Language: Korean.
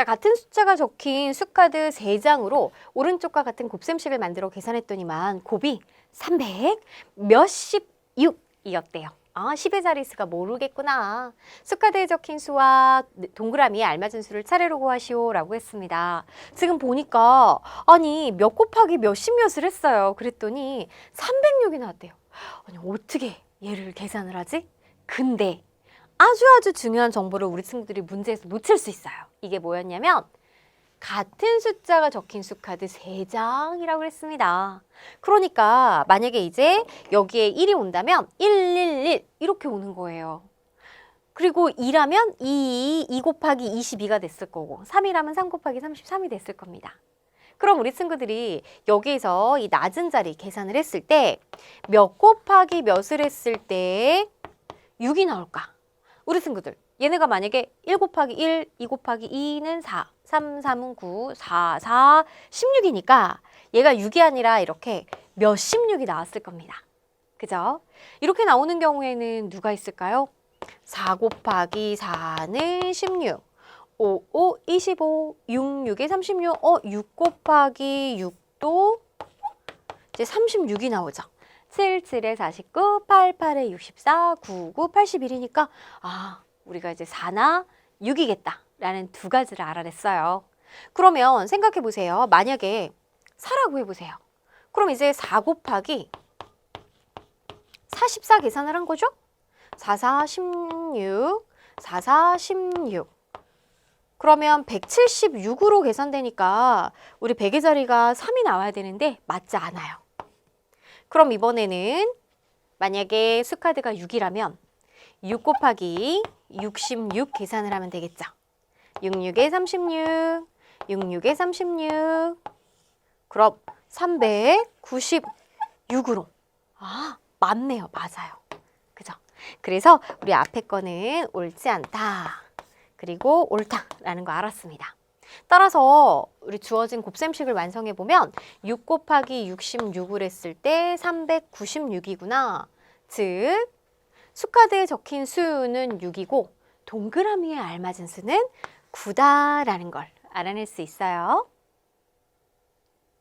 자, 같은 숫자가 적힌 수카드 3장으로 오른쪽과 같은 곱셈식을 만들어 계산했더니만 곱이 300 몇십 6이었대요. 아, 10의 자릿수가 모르겠구나. 수카드에 적힌 수와 동그라미에 알맞은 수를 차례로 구하시오 라고 했습니다. 지금 보니까 아니 몇 곱하기 몇십 몇을 했어요. 그랬더니 306이 나왔대요. 아니 어떻게 얘를 계산을 하지? 근데 아주 아주 중요한 정보를 우리 친구들이 문제에서 놓칠 수 있어요. 이게 뭐였냐면 같은 숫자가 적힌 수카드 3장이라고 했습니다. 그러니까 만약에 이제 여기에 1이 온다면 111 이렇게 오는 거예요. 그리고 2라면 2, 2 곱하기 22가 됐을 거고 3이라면 3 곱하기 33이 됐을 겁니다. 그럼 우리 친구들이 여기에서 이 낮은 자리 계산을 했을 때 몇 곱하기 몇을 했을 때 6이 나올까? 우리 친구들 얘네가 만약에 1 곱하기 1, 2 곱하기 2는 4, 3, 3은 9, 4, 4, 16이니까 얘가 6이 아니라 이렇게 몇 16이 나왔을 겁니다. 그죠? 이렇게 나오는 경우에는 누가 있을까요? 4 곱하기 4는 16, 5, 5, 25, 6, 6에 36, 어, 6 곱하기 6도 이제 36이 나오죠. 7, 7에 49, 8, 8에 64, 9, 9, 81이니까 아, 우리가 이제 4나 6이겠다 라는 두 가지를 알아냈어요. 그러면 생각해 보세요. 만약에 4라고 해보세요. 그럼 이제 4 곱하기 44 계산을 한 거죠? 4, 4, 16, 4, 4, 16. 그러면 176으로 계산되니까 우리 100의 자리가 3이 나와야 되는데 맞지 않아요. 그럼 이번에는 만약에 수카드가 6이라면 6 곱하기 66 계산을 하면 되겠죠. 66에 36, 66에 36. 그럼 396으로. 아, 맞네요. 맞아요. 그죠? 그래서 우리 앞에 거는 옳지 않다. 그리고 옳다라는 거 알았습니다. 따라서 우리 주어진 곱셈식을 완성해 보면 6 곱하기 66을 했을 때 396이구나. 즉 수카드에 적힌 수는 6이고 동그라미에 알맞은 수는 9다라는 걸 알아낼 수 있어요.